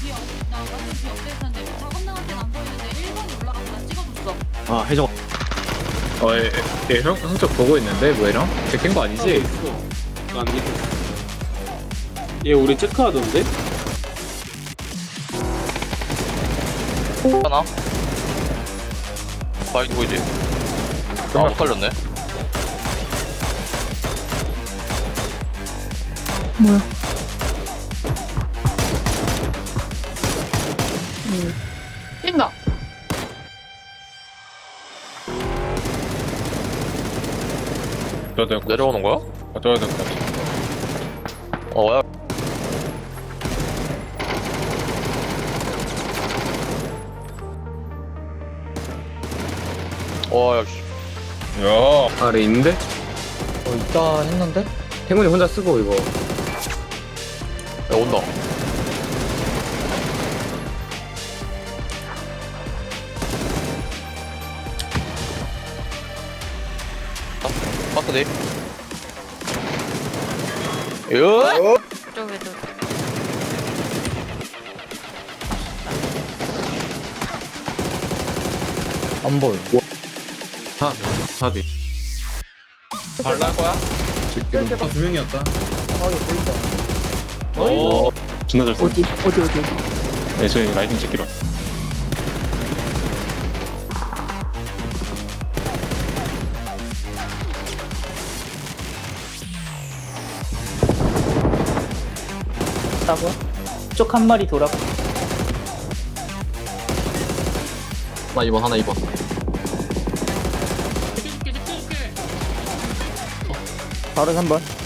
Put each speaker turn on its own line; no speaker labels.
뒤에 나 완전 뒤 옆에 있었는데 작업 나한테는 안 보이는데 1번이 올라가서 나 찍어줬어.
아 해적
어, 얘, 얘 형, 형쪽 보고 있는데, 뭐이랑? 제낀 거 아니지?
나안 믿었어 얘 우리 체크하던데?
하나? 바이 누구지? 아, 못 살렸네.
뛴다.
저 내가
내려오는 거야?
가져야 될것 같아.
어, 야. 와, 야, 씨.
야,
아래 있는데?
어, 있다 했는데?
태문이 혼자 쓰고 이거
야, 온다. 아, 바트 돼. 요!
저기도.
안 보여.
사 사디
발랄 거야?
아두 명이었다
아, 이거 보인다.
오.
존나 잘 써.
어디, 어디, 어디.
네 저희 라이딩 찍기로
따고. 쪽 한 마리 돌아.
하나 2번 하나 2번
바로 3번.